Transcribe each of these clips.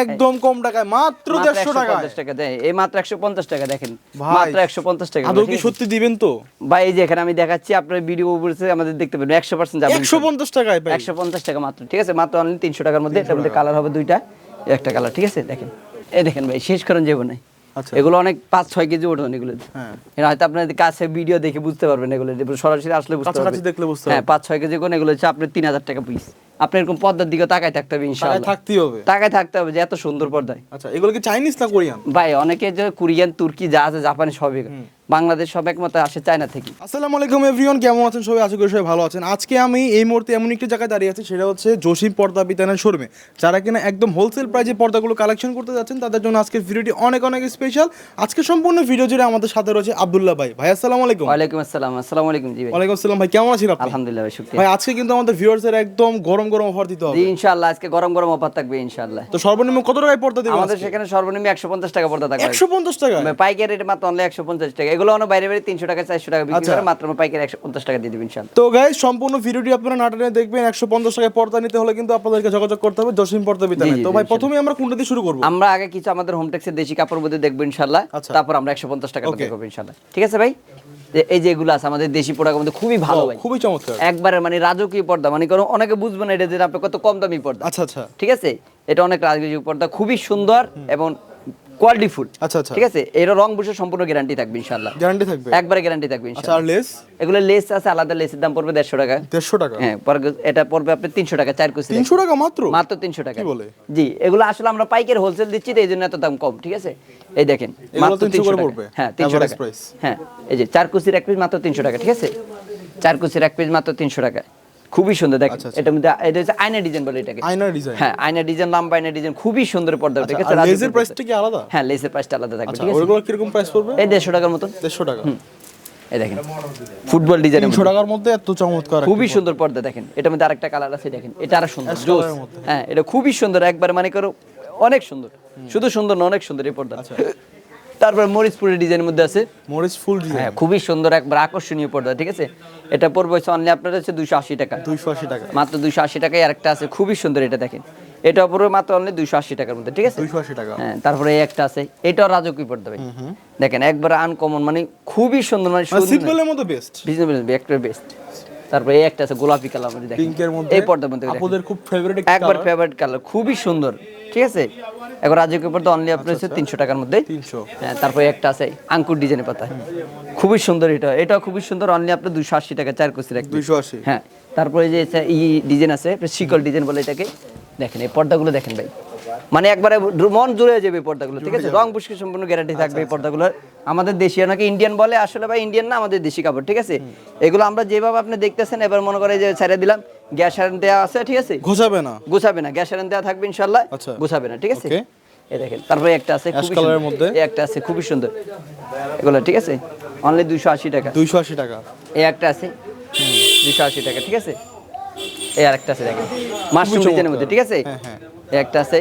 একদম কম টাকায় মাত্র মাত্র দেড়শো 150 টাকা এই মাত্র একশো পঞ্চাশ টাকা দেখেন। মাত্র একশো পঞ্চাশ টাকা আদৌ কি সত্যি দিবেন তো? ভাই এই যে এখানে আমি দেখাচ্ছি আপনার ভিডিও বলছে আমাদের দেখতে পাবেন যাবে টাকায় ভাই। একশো পঞ্চাশ টাকা মাত্র ঠিক আছে? মাত্র অনলি তিনশো টাকার মধ্যে এটার মধ্যে কালার হবে দুইটা একটা কালার ঠিক আছে? দেখেন। এই দেখেন ভাই শেষ করেন যাব আচ্ছা। এগুলো অনেক পাঁচ ছয় কেজি ওজন এগুলো। হ্যাঁ। এটা হয়তো আপনার কাছে ভিডিও দেখে বুঝতে পারবেন এগুলো। সরাসরি আসলে বুঝতে পারবেন। দেখলে বুঝতে হ্যাঁ পাঁচ ছয় কেজি কোন এগুলো হচ্ছে আপনার তিন হাজার টাকা পিস আপনি এরকম পর্দার দিকে তাকায় থাকতে হবে ইনশাআল্লাহ। থাকতেই হবে। তাকাই থাকতে হবে যে এত সুন্দর পর্দায়। আচ্ছা এগুলো কি চাইনিজ না কোরিয়ান ভাই অনেকে যে কোরিয়ান তুর্কি যা আছে জাপানি সবই বাংলাদেশ সব একমত আসে চায়না থেকে। আসসালামু আলাইকুম এভরিওয়ান কেমন আছেন সবাই? আশা করি সবাই ভালো আছেন। আজকে আমি এই মুহূর্তে এমন একটি জায়গায় দাঁড়িয়ে আছি সেটা হচ্ছে জসিম পর্দা বিতানের শোরুমে। যারা কিনা একদম হোলসেল প্রাইজে পর্দাগুলো কালেকশন করতে যাচ্ছেন তাদের জন্য আজকের ভিডিওটি অনেক অনেক স্পেশাল আজকে সম্পূর্ণ ভিডিও জুড়ে আমাদের সাথে রয়েছে আব্দুল্লাহ ভাই। ভাই আসসালামু আলাইকুম। ওয়ালাইকুম আসসালাম। আসসালামু আলাইকুম জি ভাই। ওয়ালাইকুম আসসালাম ভাই কেমন আছেন আপনি? আলহামদুলিল্লাহ ভাই শুক্রিয়া। ভাই আজকে কিন্তু আমাদের ভিউয়ার্সের একদম গরম গরম অফার দিতে হবে। ইনশাআল্লাহ আজকে গরম গরম অফার থাকবে ইনশাআল্লাহ। তো সর্বনিম্ন কত টাকায় পর্দা দেবেন আমাদের সেখানে সর্বনিম্ন একশো পঞ্চাশ টাকা পর্দা থাকবে। একশো পঞ্চাশ টাকা পাইকারি রেট মাত্র অনলি একশো পঞ্চাশ টাকা এগুলো বাইরে বাইরে তিনশো টাকা চারশো টাকা বিক্রি আচ্ছা। করে মাত্র পাইকারি একশো পঞ্চাশ টাকা দিয়ে দেবেন তো গাইজ সম্পূর্ণ ভিডিওটি আপনারা নাটনে দেখবেন একশো পঞ্চাশ টাকায় পর্দা নিতে হলে কিন্তু আপনাদেরকে যোগাযোগ করতে হবে জসিম পর্দা বিতানে তো ভাই প্রথমে আমরা কোনটা দিয়ে শুরু করব? আমরা আগে কিছু আমাদের হোম টেক্সের দেশি কাপড় মধ্যে দেখব ইনশাআল্লাহ আচ্ছা। তারপর আমরা একশো পঞ্চাশ টাকা Okay. করব ইনশাআল্লাহ ঠিক আছে ভাই? এই যে এগুলো আছে আমাদের দেশি খুবই ভালো ভাই। খুবই চমৎকার। একবারে মানে রাজকীয় পর্দা মানে কোনো অনেকে বুঝবে না এটা যে আপনি কত কম দামি পর্দা। আচ্ছা আচ্ছা। ঠিক আছে? এটা অনেক রাজকীয় পর্দা খুবই সুন্দর এবং কোয়ালিটি ফুল আচ্ছা আচ্ছা। ঠিক আছে? এর রং বুঝে সম্পূর্ণ গ্যারান্টি থাকবে ইনশাআল্লাহ। গ্যারান্টি থাকবে? একবারে গ্যারান্টি থাকবে আচ্ছা ইনশাআল্লাহ আর লেস এগুলো লেস আছে আলাদা লেসের দাম পড়বে দেড়শো টাকা। দেড়শো টাকা? হ্যাঁ পরে এটা পড়বে আপনি তিনশো টাকা চার কুচি তিনশো টাকা মাত্র? মাত্র তিনশো টাকা। কি বলে? জি এগুলো আসলে আমরা পাইকারি হোলসেল দিচ্ছি তো এই জন্য এত দাম কম ঠিক আছে? এই দেখেন মাত্র 300 তিনশো করে টাকা। পড়বে? হ্যাঁ তিনশো Average টাকা। price? হ্যাঁ এই যে চার কুচির এক পিস মাত্র তিনশো টাকা ঠিক আছে? চার কুচির এক পিস মাত্র তিনশো টাকা। খুবই সুন্দর দেখেন আচ্ছা, আচ্ছা। এটার মধ্যে এটা হচ্ছে আয়না ডিজাইন বলে এটাকে। আয়নার ডিজাইন। হ্যাঁ আয়না ডিজাইন লম্বা আয়না ডিজাইন খুবই সুন্দর পর্দা ঠিক আছে? লেজের। প্রাইসটা কি আলাদা? হ্যাঁ লেসের প্রাইসটা আলাদা থাকবে আচ্ছা ঠিক আছে? ওইগুলো কীরকম প্রাইস পড়বে? এই দেড়শো টাকার মতন। দেড়শো টাকা। এই দেখেন ফুটবল ডিজাইন তিনশো টাকার মধ্যে এত চমৎকার খুবই সুন্দর পর্দা দেখেন এটার মধ্যে আরেকটা কালার আছে দেখেন এটা আরও সুন্দর জোস। হ্যাঁ এটা খুবই সুন্দর একবার মানে করো অনেক সুন্দর। শুধু সুন্দর না অনেক সুন্দর এই পর্দা। আচ্ছা। তারপর মরিচপুরের ডিজাইনের মধ্যে আছে। মরিচ ফুল ডিজাইন হ্যাঁ খুবই সুন্দর একবার আকর্ষণীয় পর্দা ঠিক আছে? এটা পড়বে হচ্ছে অনলি আপনার হচ্ছে দুশো আশি টাকা। দুইশো আশি টাকা। মাত্র দুশো আশি টাকায় আরেকটা আছে খুবই সুন্দর এটা দেখেন। এটা পড়বে মাত্র অনলি দুশো আশি টাকার মধ্যে ঠিক আছে? দুইশো আশি টাকা। হ্যাঁ তারপরে এই একটা আছে এটাও রাজকীয় পর্দা ভাই দেখেন একবার আনকমন মানে খুবই সুন্দর মানে মানে সিম্পলের মধ্যে বেস্ট বিজনেস একটা বেস্ট তারপরে এই একটা আছে গোলাপি কালার মধ্যে দেখেন। পিঙ্কের মধ্যে এই পর্দার মধ্যে আপনাদের খুব ফেভারিট একবার ফেভারিট কালার খুবই সুন্দর। ঠিক আছে? একবার রাজকীয় পর্দা অনলি আপনার হচ্ছে তিনশো টাকার মধ্যে তিনশো। হ্যাঁ তারপরে একটা আছে আঙ্কুর ডিজাইনের পাতা। খুবই সুন্দর এটা। এটা খুবই সুন্দর অনলি আপনার দুশো আশি টাকা চার কুচির এক দুশো আশি। হ্যাঁ তারপরে যে ই ডিজাইন আছে শিকল ডিজাইন বলে এটাকে। দেখেন এই পর্দাগুলো দেখেন ভাই। মানে একবারে মন জুড়ে যাবে পর্দাগুলো ঠিক আছে? রং বুসকে সম্পূর্ণ গ্যারান্টি থাকবে এই পর্দাগুলোর আমাদের দেশি নাকি ইন্ডিয়ান বলে আসলে ভাই ইন্ডিয়ান না আমাদের দেশি কাপড় ঠিক আছে? এগুলো আমরা যেভাবে আপনি দেখতেছেন এবার মনে করে যে ছেড়ে দিলাম গ্যাস হারেন দেওয়া আছে ঠিক আছে? ঘোষাবে না। গুছাবে না গ্যাস হারেন দেওয়া থাকবে ইনশাল্লাহ আচ্ছা। গুছাবে না ঠিক আছে? এই দেখেন তারপরে একটা আছে সুন্দর। মধ্যে? এই একটা আছে খুবই সুন্দর। এগুলো ঠিক আছে? অনলি দুইশো আশি টাকা। দুইশো আশি টাকা। এই একটা আছে। দুশো আশি টাকা ঠিক আছে? এই আরেকটা আছে দেখেন। মাশরুম ডিজাইনের মধ্যে ঠিক আছে? হ্যাঁ, হ্যাঁ। এই একটা আছে।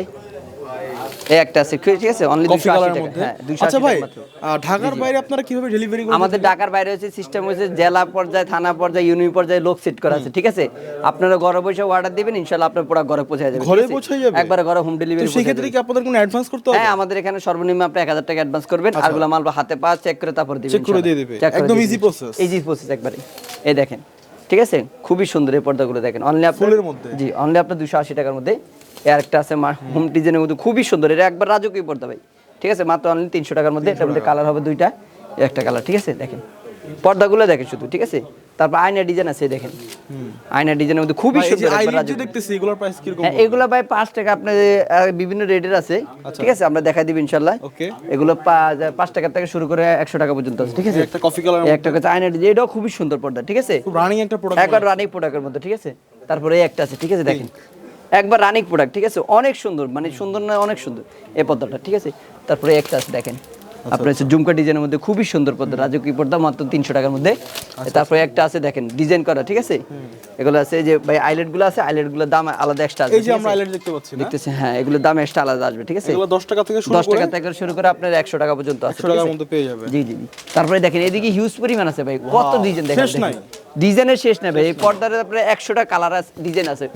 এই একটা আছে ঠিক আছে? অনলি কফি দুশো আশি কালারের টাকা। হ্যাঁ দুশো আচ্ছা ভাই টাকা মাত্র। আহ, ঢাকার বাইরে আপনারা কীভাবে ডেলিভারি করেন আমাদের ঢাকার বাইরে হচ্ছে সিস্টেম হচ্ছে জেলা পর্যায়ে থানা পর্যায়ে ইউনিয়ন পর্যায়ে লোক সেট করা আছে ঠিক আছে? আপনারা ঘরে বসে অর্ডার দিবেন ইনশাল্লাহ আপনার প্রোডাক্ট ঘরে পৌঁছে যাবে ঘরে পৌঁছে যাবে? একবারে ঘরে হোম ডেলিভারি সেই ক্ষেত্রে কি আপনাদের কোনো অ্যাডভান্স করতে হবে? হ্যাঁ আমাদের এখানে সর্বনিম্ন আপনি এক হাজার টাকা অ্যাডভান্স করবেন আরগুলো মাল হাতে পা চেক করে তারপর দিবেন Check করে দিয়ে দিবে। একদম easy process। ইজি প্রসেস একবারে। এই দেখেন ঠিক আছে? খুবই সুন্দর এই পর্দাগুলো দেখেন। অনলি আপনার? জি অনলি আপনার দুশো আশি টাকার মধ্যে এই আরেকটা আছে হোম ডিজাইনের মধ্যে খুবই সুন্দর। এটা একবার রাজকীয় পর্দা ভাই। ঠিক আছে? মাত্র অনলি তিনশো টাকার মধ্যে। এটার মধ্যে কালার হবে দুইটা একটা কালার ঠিক আছে? দেখেন। পর্দাগুলো দেখেন শুধু ঠিক আছে? তারপর আয়না ডিজাইন আছে দেখেন। আয়না ডিজাইনের মধ্যে খুবই সুন্দর দেখতেছি এগুলোর প্রাইস কীরকম হ্যাঁ এগুলো ভাই পাঁচ টাকা আপনার বিভিন্ন রেটের আছে। ঠিক আছে? আমরা দেখাই দিব ইনশাল্লাহ ওকে। এগুলো পা- পাঁচ টাকা থেকে শুরু করে একশো টাকা পর্যন্ত আছে ঠিক আছে? একটা কফি কালার একটা হচ্ছে আয়না ডিজাইন এটাও খুবই সুন্দর পর্দা ঠিক আছে? খুব রানিং একটা প্রোডাক্ট একবার রানিক প্রোডাক্টের মধ্যে ঠিক আছে? তারপরে এই একটা আছে ঠিক আছে? দেখেন। একবার রানিক প্রোডাক্ট ঠিক আছে? অনেক সুন্দর মানে সুন্দর না অনেক সুন্দর। এই পর্দাটা ঠিক আছে? তারপরে একটা আছে দেখেন। আচ্ছা। আপনার হচ্ছে ঝুমকা ডিজাইনের মধ্যে খুবই সুন্দর পর্দা রাজকীয় পর্দা মাত্র তিনশো টাকার মধ্যে। আচ্ছা, তারপরে একটা আছে দেখেন ডিজাইন করা ঠিক আছে? এগুলো আছে যে ভাই আইলেটগুলো আছে আইলেটগুলোর দাম আলাদা এক্সট্রা এই যে আমরা আইলাইট দেখতে পাচ্ছি দেখতেছি হ্যাঁ এগুলোর দাম এক্সট্রা আলাদা আসবে ঠিক আছে? এগুলো দশ টাকা থেকে শুরু করে টাকা থেকে শুরু করে আপনার একশো টাকা পর্যন্ত আছে একশো টাকার মধ্যে পেয়ে যাবে। জি জি জি। তারপরে দেখেন এদিকে হিউজ পরিমাণ আছে ভাই কত ডিজাইন দেখেন শেষ নাই। ডিজাইনের শেষ নাই ভাই এই পর্দার আপনার একশোটা কালার আছে ডিজাইন আছে।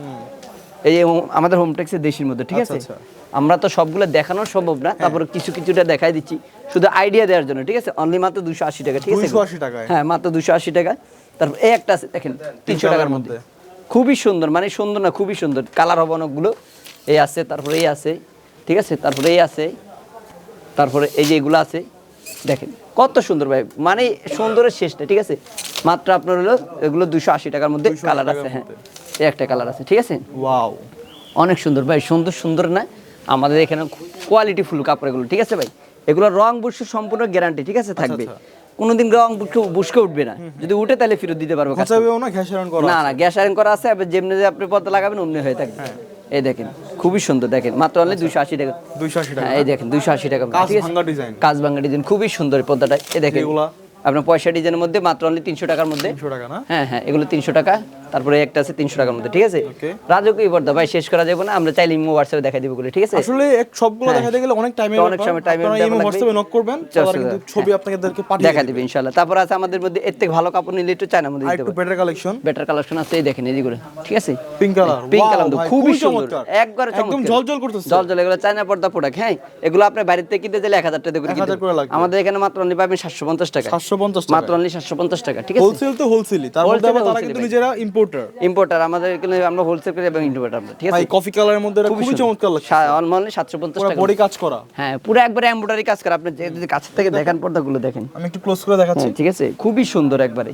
এই যে আমাদের হোম টেক্সের দেশের মধ্যে ঠিক আচ্ছা, আছে? আচ্ছা। আমরা তো সবগুলো দেখানো সম্ভব না তারপর কিছু কিছুটা দেখাই দিচ্ছি। শুধু আইডিয়া দেওয়ার জন্য ঠিক আছে? অনলি মাত্র দুশো আশি টাকা ঠিক আছে? 280 হ্যাঁ মাত্র দুশো আশি টাকা তারপর এই একটা আছে দেখেন তিনশো টাকার মধ্যে। খুবই সুন্দর মানে সুন্দর না খুবই সুন্দর। কালার হবে অনেকগুলো এই আছে তারপরে এই আছে ঠিক আছে? তারপরে এই আছে তারপরে এই যে এগুলো আছে দেখেন কত সুন্দর ভাই। মানে সুন্দরের শেষটা ঠিক আছে? মাত্র আপনার হলো এগুলো দুশো আশি টাকার মধ্যে কালার আছে হ্যাঁ। এই একটা কালার আছে ঠিক আছে? ওয়াও অনেক সুন্দর ভাই সুন্দর সুন্দর না? আমাদের এখানে কোয়ালিটি ফুল কাপড় এগুলো ঠিক আছে ভাই? এগুলো রং বুসকে সম্পূর্ণ গ্যারান্টি ঠিক আছে থাকবে। আচ্ছা। কোনোদিন রং বুসকে উঠবে না। যদি উঠে তাহলে ফেরত দিতে পারব। খোঁচাবেও না না গ্যাস আয়রন করা আছে যেমনি যে আপনি পদ্মা লাগাবেন অমনি হয়ে থাকবে। হ্যাঁ। এই দেখেন খুবই সুন্দর দেখেন। মাত্র অনলি দুশো আশি টাকা। 280 টাকা হ্যাঁ এই দেখেন দুশো আশি টাকা কাজ ভাঙা ডিজাইন কাজ ভাঙ্গা ডিজাইন খুবই সুন্দর পদ্মাটা এই দেখেন এগুলা? আপনার পয়সা ডিজাইনের মধ্যে মাত্র অনলি তিনশো টাকার মধ্যে। 300 টাকা না? হ্যাঁ হ্যাঁ এগুলো তিনশো টাকা। তারপরে একটা আছে তিনশো টাকার মধ্যে ঠিক আছে? রাজকীয় পর্দা ভাই শেষ করা যাবে না আমরা চাইলে ইমো হোয়াটসঅ্যাপে দেখাই দিব ঠিক আছে? আসলে সবগুলো দেখাতে গেলে অনেক টাইম অনেক সময় ব্যাপার। লাগবে। হোয়াটসঅ্যাপে নক করবেন কিন্তু ছবি আপনাদেরকে পাঠিয়ে দেখা দিবে। ইনশাল্লাহ তারপর আছে আমাদের মধ্যে এর থেকে ভালো কাপড় নিলে একটু চায়না মধ্যে দিতে একটু বেটার কালেকশন বেটার কালেকশন আছে এই দেখেন এইগুলো ঠিক আছে? পিঙ্ক কালার পিঙ্ক কালার খুবই সুন্দর। একবার একদম জল করতেছে। জল এগুলো চায়না পর্দা প্রোডাক্ট হ্যাঁ? এগুলো আপনি বাইরে থেকে কিনতে গেলে এক হাজার টাকা করে কিনতে। আমাদের এখানে মাত্র অনলি পাবেন সাতশো পঞ্চাশ টাকা 750 টাকা মাত্র অনলি সাতশো পঞ্চাশ টাকা ঠিক আছে? হোলসেল তো হোলসেলই তার মধ্যে আবার তারা কিন্তু। নিজেরা ইম্পোর্টার ইম্পোর্টার আমাদের এখানে আমরা হোলসেল করি এবং ইম্পোর্টার আমরা ঠিক আছে? কফি কালারের মধ্যে এটা খুবই চমৎকার লাগছে। অনলি সাতশো পঞ্চাশ পুরো টাকা। বডি কাজ করা। হ্যাঁ পুরো একবারে এমব্রয়ডারি কাজ করে। আপনি যদি কাছের থেকে দেখেন পর্দাগুলো দেখেন। আমি একটু ক্লোজ করে দেখাচ্ছি। হ্যাঁ ঠিক আছে? খুবই সুন্দর একবারে।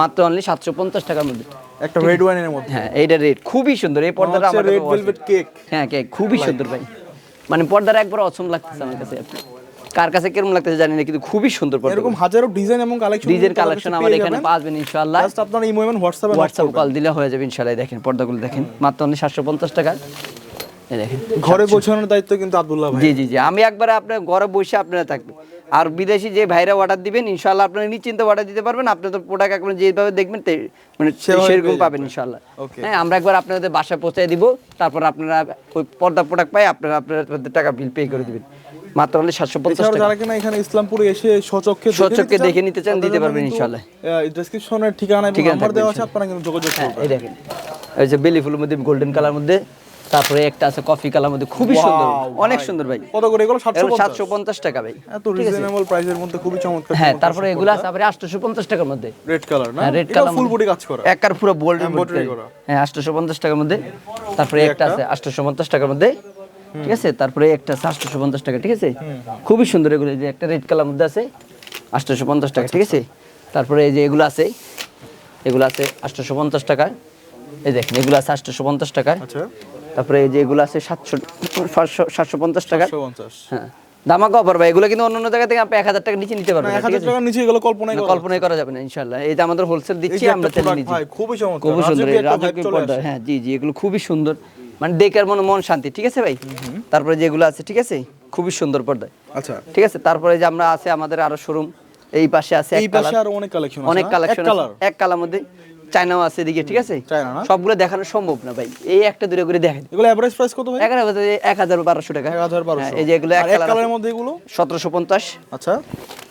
মাত্র অনলি সাতশো পঞ্চাশ টাকার মধ্যে। একটা রেড ওয়াইনের মধ্যে। হ্যাঁ এইটা রেট খুবই সুন্দর। এই পর্দাটা আমার রেড ভেলভেট কেক হ্যাঁ কেক খুবই সুন্দর ভাই। মানে পর্দাটা একবার অসম লাগতেছে আমার কাছে। কার কাছে কীরকম লাগতেছে জানি না কিন্তু খুবই সুন্দর এরকম হাজারো ডিজাইন এবং কালেকশন ডিজের কালেকশন আমার এখানে পাবেন ইনশাআল্লাহ। জাস্ট আপনারা ইমো এবং হোয়াটসঅ্যাপে হোয়াটসঅ্যাপ কল দিলে হয়ে যাবে ইনশাআল্লাহ। দেখেন পর্দাগুলো দেখেন মাত্র অনলি সাতশো পঞ্চাশ টাকা। এই দেখেন ঘরে পৌঁছানোর দায়িত্ব কিন্তু আব্দুল্লাহ ভাই। জি জি জি। আমি একবারে আপনার ঘরে বসে আপনারা থাকবে আর বিদেশি যে ভাইরা অর্ডার দিবেন ইনশাআল্লাহ আপনারা নিশ্চিন্তে অর্ডার দিতে পারবেন। আপনার তো প্রোডাক্ট একবার যেভাবে দেখবেন মানে সেরকম পাবেন ইনশাআল্লাহ। হ্যাঁ আমরা একবার আপনাদের বাসায় পৌঁছে দিব। তারপর আপনারা ওই পর্দা প্রোডাক্ট পাই আপনারা আপনাদের টাকা বিল পে করে দিবেন। মাত্র হলে সাতশো পঞ্চাশ টাকা। যারা কিনা এখানে ইসলামপুরে এসে সচক্ষে সচক্ষে দেখে নিতে চান, দিতে পারবেন ইনশাআল্লাহ। ডেসক্রিপশনের ঠিকানা এবং ঠিকানা নাম্বার দেওয়া আছে আপনারা কিন্তু যোগাযোগ হ্যাঁ করবেন এই দেখেন। এই যে বেলি ফুলের মধ্যে গোল্ডেন কালার মধ্যে তারপরে একটা আছে কফি কালার মধ্যে খুবই সুন্দর। অনেক সুন্দর ভাই। কত করে? এগুলো 750 সাতশো পঞ্চাশ টাকা ভাই। এত রিজনেবল প্রাইসের মধ্যে খুবই চমৎকার হ্যাঁ তারপরে এগুলো আছে আবার আটশোশো পঞ্চাশ টাকার মধ্যে। রেড কালার না? রেড কালার ফুল বডি কাজ করা। পুরো বোল্ড করা। হ্যাঁ পঞ্চাশ টাকার মধ্যে। তারপরে একটা আছে আটশোশো পঞ্চাশ টাকার মধ্যে। ঠিক আছে? তারপরে একটা আটশোশো পঞ্চাশ টাকা ঠিক আছে? খুবই সুন্দর এগুলো যে একটা রেড কালার মধ্যে আছে আটশোশো পঞ্চাশ টাকা ঠিক আছে? তারপরে এই যে এগুলো আছে এগুলো আছে আটশোশো পঞ্চাশ টাকা। এই দেখেন এগুলো আছে আটশোশো পঞ্চাশ টাকা। আচ্ছা। তারপরে এই যে এগুলো আছে সাতশো সাতশো সাতশো পঞ্চাশ টাকা। হ্যাঁ। দামা কভার ভাই এগুলো কিন্তু অন্য অন্য জায়গা থেকে আপনি এক হাজার টাকা নিচে নিতে পারবেন 1000 আছে? টাকার নিচে এগুলো করা কল্পনাই করা যাবে না ইনশাল্লাহ এই যে আমাদের হোলসেল দিচ্ছি আমরা নিচ্ছি। খুবই চমৎকার। খুবই সুন্দর। হ্যাঁ জি জি এগুলো খুবই সুন্দর। মানে দেখার মনে মন শান্তি ঠিক আছে ভাই? তারপরে যেগুলো আছে ঠিক আছে? খুবই সুন্দর পর্দা আচ্ছা। ঠিক আছে? তারপরে যে আমরা আছে আমাদের আরও শোরুম এই পাশে আছে এক এই পাশে আরও অনেক কালেকশন আছে অনেক কালেকশন এক কালার এক কালার মধ্যে চায়নাও আছে এদিকে ঠিক আছে? সবগুলো দেখানো সম্ভব না ভাই। এই একটা দূরে করে দেখেন। এগুলো এভারেজ প্রাইস কত ভাই? এগারো হাজার এক হাজার বারোশো টাকা। 1200 হ্যাঁ, এই যে এগুলো এক কালারের মধ্যে এগুলো? সতেরোশো পঞ্চাশ। আচ্ছা।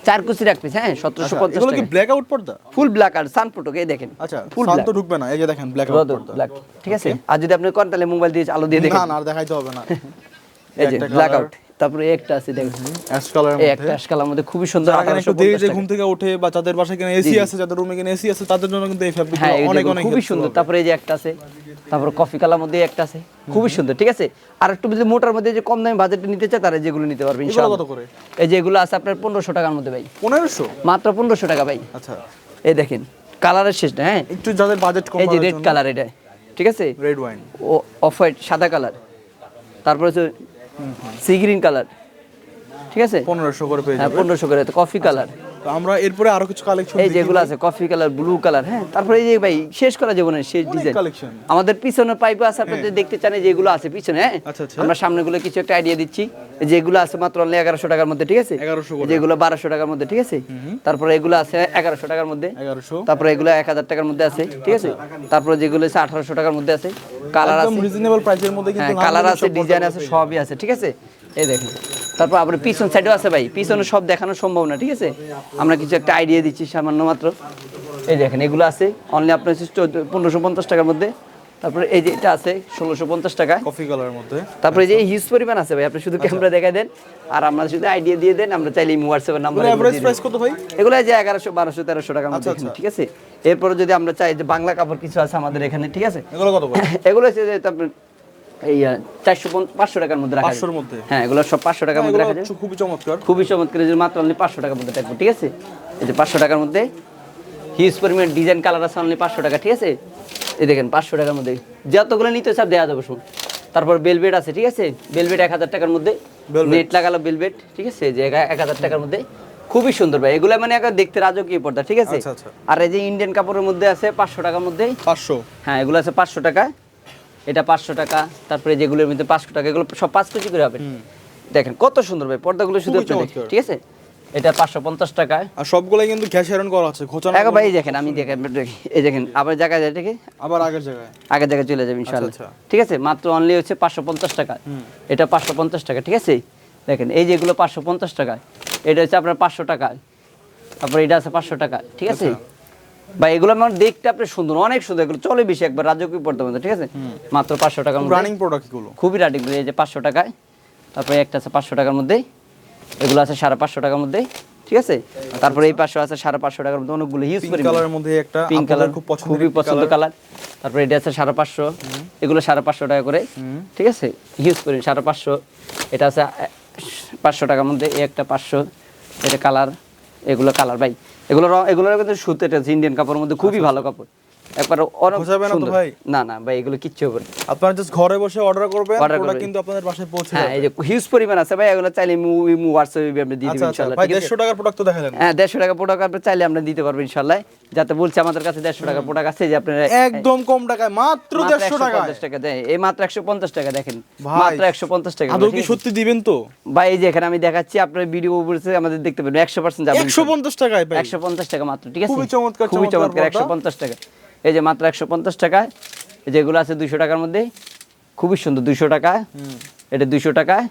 চার কুচি রাখতেছে হ্যাঁ সতেরোশো আচ্ছা, পঞ্চাশ এগুলো কি ব্ল্যাক আউট পর্দা? ফুল ব্ল্যাক আর সানফোটোকে দেখেন আচ্ছা ফুল সান ব্ল্যাক তো ঢুকবে না এই যে দেখেন ব্ল্যাক আউট পর্দা। ব্ল্যাক ঠিক আছে? আর যদি আপনি করেন তাহলে মোবাইল দিয়ে আলো দিয়ে দেখেন। না না আর দেখাইতে হবে না। এই যে ব্ল্যাক আউট তারপরে একটা আছে দেখেন অ্যাশ কালারের মধ্যে। একটা মধ্যে খুবই সুন্দর যারা একটু 1850 দেরিতে ঘুম থেকে ওঠে বা যাদের বাসায় কিনা এসি আছে যাদের রুমে কিনা এসি আছে তাদের জন্য কিন্তু এই ফ্যাব্রিক অনেক অনেক খুবই সুন্দর। তারপরে এই যে একটা আছে তারপর কফি কালার মধ্যে একটা আছে। খুবই সুন্দর ঠিক আছে? আর একটু যদি মোটার মধ্যে যে কম দামি বাজেট নিতে চায় তারা যেগুলো নিতে পারবে ইনশাআল্লাহ। এই যে এগুলো আছে আপনার পনেরোশো টাকার মধ্যে ভাই। পনেরোশো? মাত্র পনেরোশো টাকা ভাই। আচ্ছা। এই দেখেন কালারের শেষ না হ্যাঁ? একটু যাদের বাজেট কম এই যে রেড কালার এটা ঠিক আছে? রেড ওয়াইন ও অফ হোয়াইট সাদা কালার তারপরে হচ্ছে সি গ্রিন কালার। ঠিক আছে? পনেরোশো করে পেয়ে হ্যাঁ যাবে। পনেরোশো করে কফি কালার। তো আমরা এরপরে আরও কিছু কালেকশন এই যেগুলো আছে কফি কালার ব্লু কালার হ্যাঁ? তারপরে এই যে ভাই শেষ করা যাবে না শেষ ডিজাইন কালেকশন আমাদের পিছনে পাইপ আছে আপনি যদি দেখতে চান যেগুলো আছে পিছনে হ্যাঁ? আচ্ছা, আচ্ছা। আমরা সামনেগুলো কিছু একটা আইডিয়া দিচ্ছি। যেগুলো আছে মাত্র অনলি এগারোশো টাকার মধ্যে ঠিক আছে? 1100 যেগুলো বারোশো টাকার মধ্যে ঠিক আছে? তারপরে এগুলো আছে এগারোশো টাকার মধ্যে। এগারোশো। তারপরে এগুলো এক হাজার টাকার মধ্যে আছে ঠিক আছে? তারপরে যেগুলো আছে আঠারোশো টাকার মধ্যে আছে। কালার আছে। রিজনেবল প্রাইসের মধ্যে কিন্তু হ্যাঁ কালার আছে ডিজাইন আছে সবই আছে ঠিক আছে? এই দেখেন। তারপর আপনার পিছন সাইডেও আছে ভাই। পিছনে সব দেখানো সম্ভব না ঠিক আছে? আমরা কিছু একটা আইডিয়া দিচ্ছি সামান্য মাত্র। এই দেখেন এগুলো আছে। অনলি আপনার পনেরোশো পঞ্চাশ টাকার মধ্যে। তারপরে এই যে এটা আছে ষোলোশো পঞ্চাশ টাকা। কফি কালারের মধ্যে। তারপরে এই যে হিউজ পরিমাণ আছে ভাই আপনি শুধু ক্যামেরা দেখাই দেন। আর আমরা শুধু আইডিয়া দিয়ে দেন আমরা চাইলে হোয়াটসঅ্যাপের নাম্বার এভারেজ প্রাইস কত ভাই? এগুলো যে এগারোশো বারোশো তেরোশো টাকার মধ্যে আচ্ছা, ঠিক আছে? এরপরে যদি আমরা চাই যে বাংলা কাপড় কিছু আছে আমাদের এখানে ঠিক আছে? এগুলো কত এগুলো হচ্ছে যে এই চারশো পাঁচশো টাকার মধ্যে রাখা যায়। 500 র মধ্যে? হ্যাঁ এগুলো সব পাঁচশো টাকার মধ্যে রাখা যায়। খুবই চমৎকার। খুবই চমৎকার যে মাত্র অনলি পাঁচশো টাকার মধ্যে থাকবে ঠিক আছে? এই যে পাঁচশো টাকার মধ্যে হিউজ পরিমাণ ডিজাইন কালার আছে অনলি পাঁচশো টাকা ঠিক আছে? এই দেখেন পাঁচশো টাকার মধ্যে। যতগুলো নিতে সব দেওয়া যাবে শুন তারপর বেলবেট আছে ঠিক আছে? বেলবেট এক হাজার টাকার মধ্যে। নেট লাগালো বেলবেট ঠিক আছে? যে এক- হাজার টাকার মধ্যে। খুবই সুন্দর ভাই এগুলো মানে একবার দেখতে রাজকীয় পর্দা ঠিক আছে? আচ্ছা, আচ্ছা। আর এই যে ইন্ডিয়ান কাপড়ের মধ্যে আছে পাঁচশো টাকার মধ্যে। পাঁচশো। হ্যাঁ এগুলো আছে পাঁচশো টাকা। এটা পাঁচশো টাকা তারপরে যেগুলোর মধ্যে পাঁচশো টাকা এগুলো সব পাঁচ কেজি করে হবে। দেখেন কত সুন্দর ভাই পর্দাগুলো শুধু। ঠিক আছে? এটা পাঁচশো পঞ্চাশ টাকা। আর সবগুলাই কিন্তু গ্যাস আয়রন করা আছে ঘোচানো এক ভাই দেখেন আমি দেখেন এই দেখেন আবার জায়গায় যায় থেকে আবার আগের জায়গায়। আগের জায়গায় চলে যাবে ইনশাল্লাহ আচ্ছা। ঠিক আছে? মাত্র অনলি হচ্ছে পাঁচশো পঞ্চাশ টাকা। এটা পাঁচশো পঞ্চাশ টাকা ঠিক আছে? দেখেন এই যেগুলো পাঁচশো পঞ্চাশ টাকা এটা হচ্ছে আপনার পাঁচশো টাকা। তারপরে এটা আছে পাঁচশো টাকা ঠিক আছে? আচ্ছা। বা এগুলো আমার দেখতে আপনি সুন্দর অনেক সুন্দর এগুলো চলে বেশি একবার রাজকীয় পড়তে পারবেন ঠিক আছে? মাত্র পাঁচশো টাকার মধ্যে। রানিং প্রোডাক্টগুলো খুবই রাডিং এই যে পাঁচশো টাকায়। তারপরে একটা আছে পাঁচশো টাকার মধ্যে। এগুলো আছে সাড়ে পাঁচশো টাকার মধ্যে ঠিক আছে? তারপরে এই পাঁচশো আছে সাড়ে পাঁচশো টাকার মধ্যে অনেকগুলো হিউজ কালারের মধ্যে একটা পিঙ্ক কালার খুব পছন্দের খুবই পছন্দ কালার তারপরে এটা আছে সাড়ে পাঁচশো। এগুলো সাড়ে পাঁচশো টাকা করে ঠিক আছে? হিউজ করি সাড়ে পাঁচশো। এটা আছে পাঁচশো টাকার মধ্যে এই একটা পাঁচশো। এটা কালার এগুলো কালার ভাই। এগুলো এগুলোর কিন্তু সুতো এটা ইন্ডিয়ান কাপড়ের মধ্যে খুবই ভালো কাপড়। একবার অনেক না তো। ভাই? না না ভাই এগুলো কিচ্ছু হবে না। আপনারা জাস্ট ঘরে বসে অর্ডার করবেন প্রোডাক্ট কিন্তু আপনাদের বাসায় পৌঁছে হ্যাঁ এই যে হিউজ পরিমাণ আছে ভাই এগুলো চাইলে মুভি মু হোয়াটসঅ্যাপে দিয়ে আচ্ছা দিবেন আচ্ছা। ইনশাআল্লাহ ভাই ঠিক আছে? দেড়শো টাকার প্রোডাক্ট তো দেখালেন। হ্যাঁ দেড়শো টাকা প্রোডাক্ট আপনি চাইলে আমরা দিতে পারব ইনশাল্লাহ যাতে বলছে আমাদের কাছে দেড়শো টাকা প্রোডাক্ট আছে যে আপনারা একদম কম টাকায় মাত্র মাত্র দেড়শো টাকায়। 150 টাকা দেয় এই মাত্র একশো পঞ্চাশ টাকা দেখেন। মাত্র একশো পঞ্চাশ টাকা আদৌ কি সত্যি দিবেন তো? ভাই এই যে এখানে আমি দেখাচ্ছি আপনার ভিডিও বলছে আমাদের দেখতে পাবেন একশো পার্সেন্ট যাবে একশো পঞ্চাশ টাকায় ভাই। একশো পঞ্চাশ টাকা মাত্র ঠিক আছে? খুবই চমৎকার, খুবই চমৎকার চমৎকার একশো পর্দা। পঞ্চাশ টাকা। এই যে মাত্র একশো পঞ্চাশ টাকায় এই যেগুলো আছে দুইশো টাকার মধ্যে খুবই সুন্দর দুইশো টাকায়। এটা দুইশো টাকায়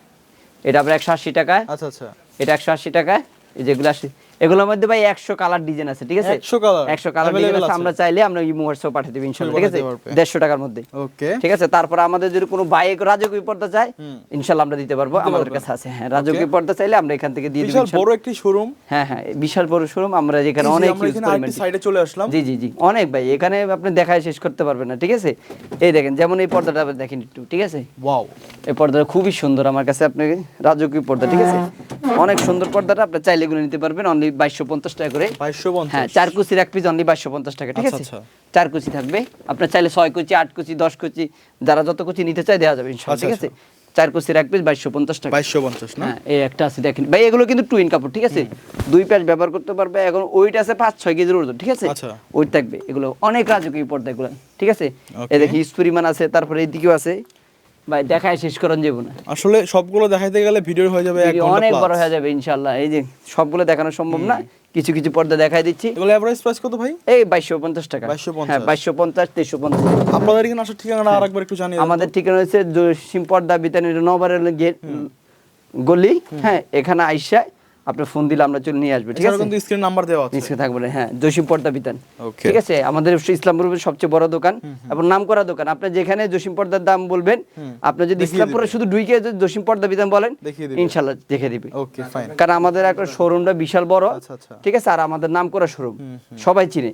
এটা আপনার একশো আশি টাকায়। আচ্ছা আচ্ছা। এটা একশো আশি টাকায় এই যেগুলো আসে এগুলোর মধ্যে ভাই একশো কালার ডিজাইন আছে ঠিক আছে? 100 colour? একশো কালার ডিজাইন আছে? আমরা চাইলে আমরা ইমো হোয়াটসঅ্যাপ পাঠিয়ে দেবো ইনশাল্লাহ ঠিক আছে? দেড়শো টাকার মধ্যে। ওকে ঠিক আছে? তারপর আমাদের যদি কোনো বাইক রাজকীয় পর্দা চাই ইনশাল্লাহ আমরা দিতে পারব আমাদের কাছে আছে। হ্যাঁ রাজকীয় পর্দা চাইলে আমরা এখান থেকে দিয়ে দিই বিশাল বড় একটি শোরুম হ্যাঁ হ্যাঁ বিশাল বড় শোরুম আমরা যেখানে অনেক আমরা পরিমাণ আরেকটি দিই। সাইডে চলে আসলাম। জি জি জি অনেক ভাই এখানে আপনি দেখায় শেষ করতে পারবেন না ঠিক আছে? এই দেখেন যেমন এই পর্দাটা আপনি দেখেন একটু ঠিক আছে? ওয়াও এই পর্দাটা খুবই সুন্দর আমার কাছে আপনি রাজকীয় পর্দা ঠিক আছে? অনেক সুন্দর পর্দাটা আপনি চাইলে এগুলো নিতে পারবেন অনলি বাইশশো পঞ্চাশ টাকা করে। হ্যাঁ চার কুচির এক পিস অনলি বাইশশো পঞ্চাশ টাকা ঠিক আচ্ছা, আছে? আচ্ছা। চার কুচি থাকবে। আপনার চাইলে ছয় কুচি আট কুচি দশ কুচি যারা যত কুচি নিতে চায় দেওয়া যাবে আচ্ছা, ঠিক আছে? চার কুচির এক পিস বাইশশো পঞ্চাশ টাকা। বাইশশো পঞ্চাশ না? হ্যাঁ এই একটা আছে দেখেন। ভাই এগুলো কিন্তু টুইন কাপড় ঠিক আছে? দুই প্যাচ ব্যবহার করতে পারবে এখন ওইটা আছে পাঁচ ছয় কেজির ওজন ঠিক আছে? আচ্ছা। ওই থাকবে এগুলো অনেক রাজকীয় পর্দা এগুলো ঠিক আছে? দেখি পরিমাণ আছে তারপরে এইদিকেও আছে। ভাই দেখায় শেষ করেন যাব না। আসলে সবগুলো দেখাইতে গেলে ভিডিও হয়ে যাবে অনেক বড় হয়ে যাবে ইনশাল্লাহ। এই যে সবগুলো দেখানো সম্ভব না কিছু কিছু পর্দা দেখাই দিচ্ছি। এগুলো এভারেজ প্রাইস কত ভাই? এই বাইশশো পঞ্চাশ টাকা। 2250 হ্যাঁ বাইশশো পঞ্চাশ তেইশশো পঞ্চাশ। আপনাদের এখানে আসার ঠিকানা আরেকবার একটু জানিয়ে আমাদের ঠিকানা হচ্ছে জসিম পর্দা বিতানের নবারের গেট গলি। হ্যাঁ এখানে আইসা আপনি ফোন দিলে আমরা চলে নিয়ে আসবে ঠিক আছে? কিন্তু স্ক্রিন নাম্বার দেওয়া আছে। নিচে থাকবে হ্যাঁ জসিম পর্দা বিতান. ঠিক আছে? আমাদের ইসলামপুরের সবচেয়ে বড় দোকান এবং নাম করা দোকান। আপনি যেখানে জসিম পর্দার দাম বলবেন আপনি যদি ইসলামপুরে শুধু যদি জসিম পর্দা বিতান বলেন। ইনশাল্লাহ দেখে দিবে। ওকে ফাইন কারণ আমাদের একটা শোরুমটা বিশাল বড় আচ্ছা, আচ্ছা। ঠিক আছে? আর আমাদের নাম করা শোরুম সবাই চিনে।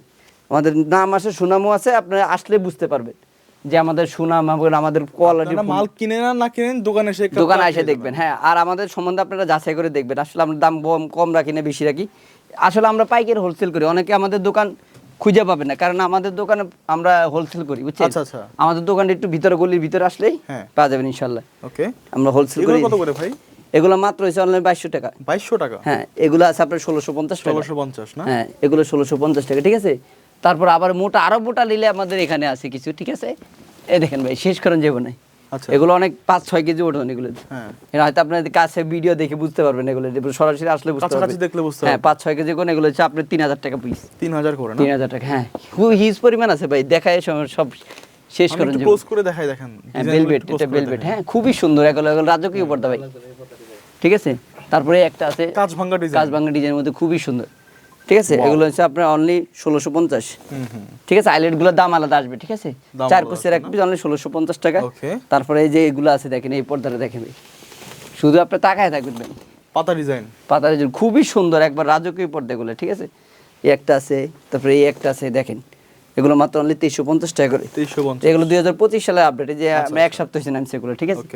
আমাদের নাম আছে সুনামও আছে আপনারা আসলে বুঝতে পারবেন। যে আমাদের সুনাম আমাদের কোয়ালিটি মাল কিনেন আর না কিনেন দোকানে এসে দোকানে এসে দেখবেন হ্যাঁ আর আমাদের সম্বন্ধে আপনারা যাচাই করে দেখবেন। আসলে আমরা দাম কম রাখি না বেশি রাখি। আসলে আমরা পাইকারি হোলসেল করি অনেকে আমাদের দোকান খুঁজে পাবে না কারণ আমাদের দোকানে আমরা হোলসেল করি বুঝছেন? আচ্ছা, আচ্ছা। আমাদের দোকানটা একটু ভিতরে গলির ভিতরে আসলেই হ্যাঁ। পাওয়া যাবেন ইনশাল্লাহ ওকে। আমরা হোলসেল করি। কত করে ভাই? এগুলো মাত্র হয়েছে অনলাইন বাইশশো টাকা। বাইশশো টাকা? হ্যাঁ এগুলো আছে আপনার ষোলোশো পঞ্চাশ টাকা। ষোলোশো পঞ্চাশ না? হ্যাঁ এগুলো ষোলোশো পঞ্চাশ টাকা ঠিক আছে? তারপর আবার মোটা আরও মোটা নিলে আমাদের এখানে আছে কিছু ঠিক আছে? এই দেখেন ভাই শেষ করেন যাব না আচ্ছা। এগুলো অনেক পাঁচ ছয় কেজি ওজন এগুলো। হ্যাঁ। হয়তো আপনার কাছে ভিডিও দেখে বুঝতে পারবেন এগুলো। সরাসরি আসলে বুঝতে পারবেন। দেখলে বুঝতে হ্যাঁ পাঁচ ছয় কেজি কোন এগুলো হচ্ছে আপনার তিন হাজার টাকা পিস তিন হাজার করে না? তিন হাজার টাকা হ্যাঁ। হিজ পরিমাণ আছে ভাই দেখায় সব- শেষ করেন। ক্লোজ করে দেখাই দেখেন। হ্যাঁ একটু close এটা দেখাই। হ্যাঁ খুবই সুন্দর এগুলো এগুলো রাজকীয় পর্দা ভাই। ঠিক আছে? তারপরে একটা আছে কাঁচ ভাঙ্গা ডিজাইন কাজ বাংলা ডিজাইনের মধ্যে খুবই সুন্দর। ঠিক আছে? এগুলো হচ্ছে আপনার অনলি ষোলোশো পঞ্চাশ। ঠিক আছে? আইলেটগুলোর দাম আলাদা আসবে ঠিক আছে? চার কুচের এক পিস অনলি ষোলোশো পঞ্চাশ টাকা। তারপরে এই যে এগুলো আছে দেখেন এই পর্দাটা দেখেন। শুধু আপনি তাকায় থাকবেন পাতা ডিজাইন পাতার যে খুবই সুন্দর একবার রাজকীয় পর্দাগুলো ঠিক আছে? এই একটা আছে তারপরে এই একটা আছে দেখেন। এগুলো মাত্র অনলি তেইশশো পঞ্চাশ টাকা করে। এগুলো দুই হাজার পঁচিশ সালে আপডেট যে আমরা এক সপ্তাহ হয়েছে নামছে এগুলো ঠিক আছে?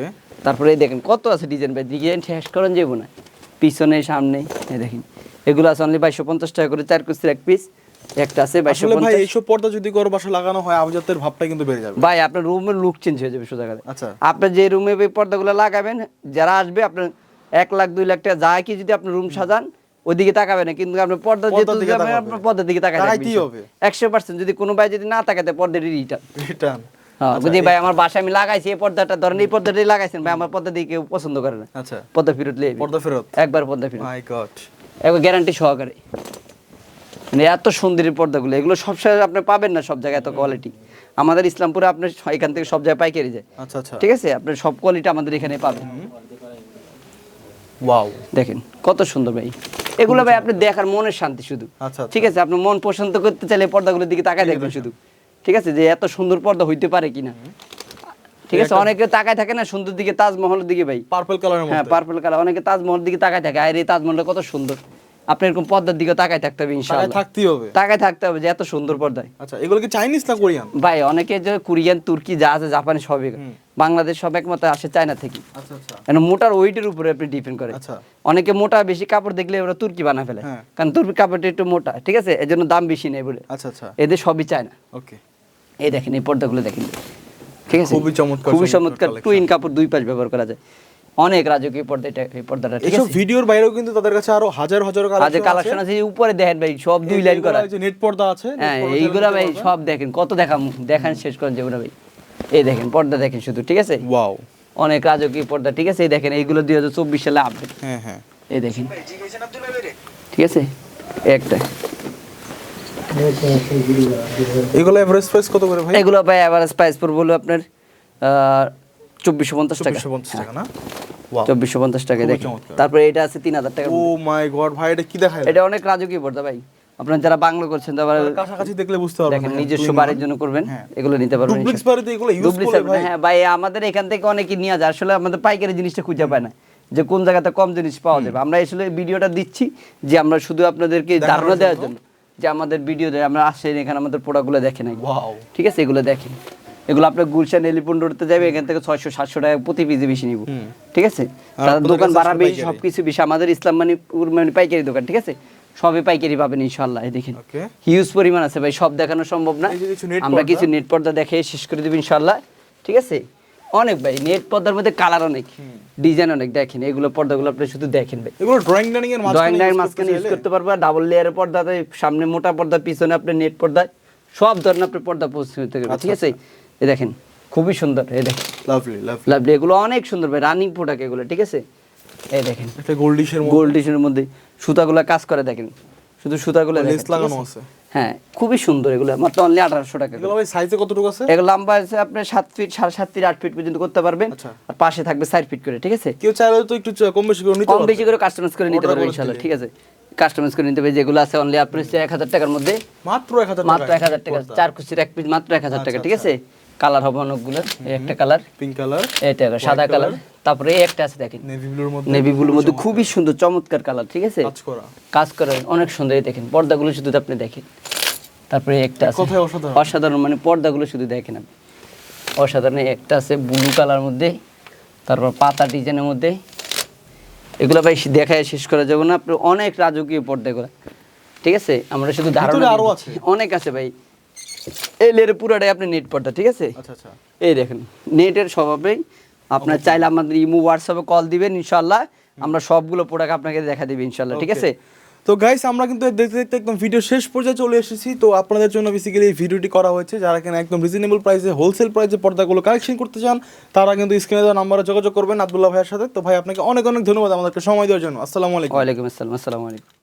তারপরে দেখেন কত আছে ডিজাইন ভাই? ডিজাইন শেষ করেন যাব না পিছনে সামনে দেখেন। এগুলো আছে অনলি বাইশশো পঞ্চাশ টাকা করে চার কুচির এক পিস একটা আছে বাইশশো ভাই এইসব পর্দা যদি বাসা লাগানো হয় আভিজাতের ভাবটা কিন্তু বেড়ে যাবে। ভাই আপনার রুমের লুক চেঞ্জ হয়ে যাবে সোজা আচ্ছা। আপনার যে রুমে এই পর্দাগুলো লাগাবেন যারা আসবে আপনার এক লাখ দুই লাখ টাকা যা কি যদি আপনি রুম সাজান ওইদিকে তাকাবে না। কিন্তু আপনার পর্দা যেহেতু। আপনার পর্দার দিকে হবে। একশো পার্সেন্ট যদি কোনো ভাই যদি না তাকাতে পর্দাটি রিটার্ন রিটার্ন যদি ভাই আমার বাসায় আমি লাগাইছি এই পর্দাটা ধরেন এই পর্দাটাই লাগাইছেন ভাই আমার পর্দা দিয়ে কেউ পছন্দ করে না। আচ্ছা। পর্দা ফেরত লিয়ে পর্দা ফেরত? একবার পর্দা ফেরত। মাই গড একবার গ্যারান্টি সহকারে। মানে এত সুন্দর পর্দাগুলো এগুলো সব সময় আপনি পাবেন না সব জায়গায় এত কোয়ালিটি আমাদের ইসলামপুরে আপনার এখান থেকে সব জায়গায় পাইকারি যায়। আচ্ছা আচ্ছা। ঠিক আছে? আপনার সব কোয়ালিটি আমাদের এখানে পাবেন। ওয়াও দেখেন কত সুন্দর ভাই। এগুলো ভাই আপনি দেখার মনের শান্তি শুধু। আচ্ছা, আচ্ছা। ঠিক আছে? আপনি মন পছন্দ করতে চাইলে পর্দাগুলোর দিকে তাকায় দেখবেন শুধু। ঠিক আছে? যে এত সুন্দর পর্দা হইতে পারে কিনা। ঠিক আছে? অনেকে তাকায় থাকে না সুন্দর দিকে তাজমহলের দিকে ভাই। পার্পল কালারের হ্যাঁ পার্পল কালার অনেকে তাজমহলের দিকে তাকায় থাকে। আর এই তাজমহলটা কত সুন্দর। আপনি এরকম পর্দার দিকে তাকায় থাকতে হবে ইনশাআল্লাহ। থাকতেই হবে। তাকায় থাকতে হবে যে এত সুন্দর পর্দায়। আচ্ছা এগুলো কি চাইনিজ না কোরিয়ান ভাই অনেকে যে কোরিয়ান তুর্কি যা আছে জাপানি সবই বাংলাদেশ সব একমত আসে চায়না থেকে। আচ্ছা আচ্ছা। কেন মোটার ওয়েটের উপরে আপনি ডিপেন্ড করে। আচ্ছা। অনেকে মোটা বেশি কাপড় দেখলে ওরা তুর্কি বানা ফেলে। হ্যাঁ। কারণ তুর্কি কাপড়টা একটু মোটা ঠিক আছে? এর জন্য দাম বেশি নেই বলে। আচ্ছা আচ্ছা। এদের সবই চায় না ওকে এই দেখেন এই পর্দাগুলো দেখেন। ঠিক আছে? খুবই চমৎকার, খুবই চমৎকার। টুইন কাপড় দুই পাশ ব্যবহার করা যায়। অনেক রাজকীয় পর্দা এটা এই পর্দাটা ঠিক এইসব আছে? ভিডিওর বাইরেও কিন্তু তাদের কাছে আরও হাজার হাজার আজ কালেকশন আছে। উপরে দেখেন ভাই সব দুই লাইন করা। আছে নেট পর্দা আছে হ্যাঁ এইগুলা ভাই সব দেখেন কত দেখাম দেখান শেষ করেন যেগুলো ভাই। এই দেখেন পর্দা দেখেন শুধু ঠিক আছে। ওয়াও। অনেক রাজকীয় পর্দা ঠিক আছে? এই দেখেন এইগুলো দুই হাজার চব্বিশ সালে আপডেট হ্যাঁ হ্যাঁ। এই দেখেন। ঠিক আছে? একটা। এগুলো এভারেজ প্রাইস কত করে ভাই? এগুলো ভাই অ্যাভারেজ প্রাইস পড়বে হলো আপনার চব্বিশশো পঞ্চাশ টাকা। চব্বিশশো টাকা না? ওয়াও চব্বিশশো পঞ্চাশ টাকা খুবই দেখেন। তারপরে এটা আছে তিন হাজার টাকা। ও মাই গড ভাই এটা কি দেখায়? এটা অনেক রাজকীয় পর্দা ভাই। আপনার যারা বাংলা করছেন তারপরে কাছাকাছি দেখলে বুঝতে পারবেন দেখেন নিজস্ব বাড়ির জন্য করবেন হ্যাঁ। এগুলো নিতে পারবেন ডুপ্লেক্স। বাড়িতে এগুলো ইউজ করে ভাই। হ্যাঁ ভাই আমাদের এখান থেকে অনেকে নিয়ে যায়। আসলে আমাদের পাইকারি জিনিসটা খুঁজে পায় না। যে কোন জায়গাতে কম জিনিস পাওয়া যাবে। আমরা আসলে ভিডিওটা দিচ্ছি যে আমরা শুধু আপনাদেরকে ধারণা দেওয়ার জন্য। যে আমাদের ভিডিও আমরা আসেন এখানে আমাদের প্রোডাক্টগুলো দেখে নাই ঠিক আছে? এগুলো দেখেন। এগুলো আপনার গুলশান এলিফন্ট রোডতে যাবে এখান থেকে ছয়শো সাতশো টাকা প্রতি পিসে বেশি নিব। ঠিক আছে? তার দোকান আসলে বেশি সব কিছু বেশি। আমাদের ইসলাম মানে মানে পাইকারি দোকান ঠিক আছে? সবই পাইকারি পাবেন ইনশাল্লাহ এই দেখেন. হিউজ পরিমাণ আছে ভাই সব দেখানো সম্ভব না। আমরা কিছু নেট পর্দা দেখে শেষ করে দেবো ইনশাল্লাহ ঠিক আছে? অনেক ভাই নেট পর্দার মধ্যে কালার অনেক ডিজাইন অনেক দেখেন এগুলো পর্দাগুলো আপনি শুধু দেখেন ভাই। এগুলো ড্রয়িং ডাইনিং এর মাঝখানে ড্রয়িং use মাঝখানে ইউজ করতে পারবে ডাবল লেয়ারের পর্দাতে সামনে মোটা পর্দা পিছনে আপনি নেট পর্দায় সব ধরনের আপনি পর্দা পৌঁছে করতে পারবেন ঠিক আছে? এই দেখেন খুবই সুন্দর এই দেখেন। লাভলি লাভলি লাভলি এগুলো অনেক সুন্দর ভাই রানিং প্রোডাক্ট এগুলো ঠিক আছে? এই দেখেন। একটা গোল্ডিশের মধ্যে। গোল্ড ডিশনের মধ্যে সুতাগুলো কাজ করে দেখেন। শুধু সুতাগুলো লেস লাগানো আছে? হ্যাঁ খুবই সুন্দর এগুলো মাত্র অনলি আঠারোশো টাকা। এগুলো ভাই সাইজে কতটুকু আছে? এগুলো লম্বা আছে আপনি সাত ফিট সাড়ে সাত ফিট আট ফিট পর্যন্ত করতে পারবেন। আচ্ছা। আর পাশে থাকবে চার ফিট করে ঠিক আছে? কেউ চাইলে তো একটু কম বেশি করে নিতে কম বেশি করে কাস্টমাইজ করে নিতে পারবেন করে ইনশাল্লাহ ঠিক আছে? কাস্টমাইজ করে নিতে পারবে যেগুলো আছে অনলি আপনি এক হাজার টাকার মধ্যে। মাত্র এক হাজার মাত্র এক হাজার টাকা চার কুচির এক পিস মাত্র এক হাজার টাকা ঠিক আছে? কালার হবে অনেকগুলো। একটা কালার পিঙ্ক কালার এটা সাদা কালার। তারপরে এই একটা আছে দেখেন। নেভি ব্লুর মধ্যে নেভি ব্লুর মধ্যে খুবই সুন্দর চমৎকার কালার ঠিক আছে? কাজ করা। কাজ করে অনেক সুন্দর এই দেখেন। পর্দাগুলো শুধু আপনি দেখেন। তারপরে একটা আছে। কোথায় অসাধারণ? অসাধারণ মানে পর্দাগুলো শুধু দেখেন আপনি। অসাধারণ একটা আছে ব্লু কালার মধ্যে। তারপর পাতা ডিজাইনের মধ্যে। এগুলো ভাই দেখায় শেষ করা যাবে না। আপনি অনেক রাজকীয় পর্দা এগুলো ঠিক আছে? আমরা শুধু ধারণা আরও আছে? অনেক আছে ভাই। এই পুরাটাই আপনি নেট পর্দা ঠিক আছে? আচ্ছা আচ্ছা। এই দেখেন নেটের স্বভাবেই আপনার চাইলে আমাদের ইমো হোয়াটসঅ্যাপে কল দিবেন ইনশাল্লাহ আমরা সবগুলো প্রোডাক্ট আপনাকে দেখা দিবে ইনশাল্লাহ ঠিক আছে? তো গাইস আমরা কিন্তু দেখতে দেখতে একদম ভিডিও শেষ পর্যায়ে চলে এসেছি। তো আপনাদের জন্য বেসিক্যালি এই ভিডিওটি করা হয়েছে যারা কিনা একদম রিজনেবল প্রাইসে হোলসেল প্রাইসে পর্দাগুলো কালেকশন করতে চান তারা কিন্তু স্ক্রিনে দেওয়া নাম্বারে যোগাযোগ করবেন আব্দুল্লাহ ভাইয়ের সাথে। তো ভাই আপনাকে অনেক অনেক ধন্যবাদ আমাদেরকে সময় দেওয়ার জন্য। আসসালামু আলাইকুম। ওয়ালাইকুম আসসালাম আসসালামু আলাইকুম।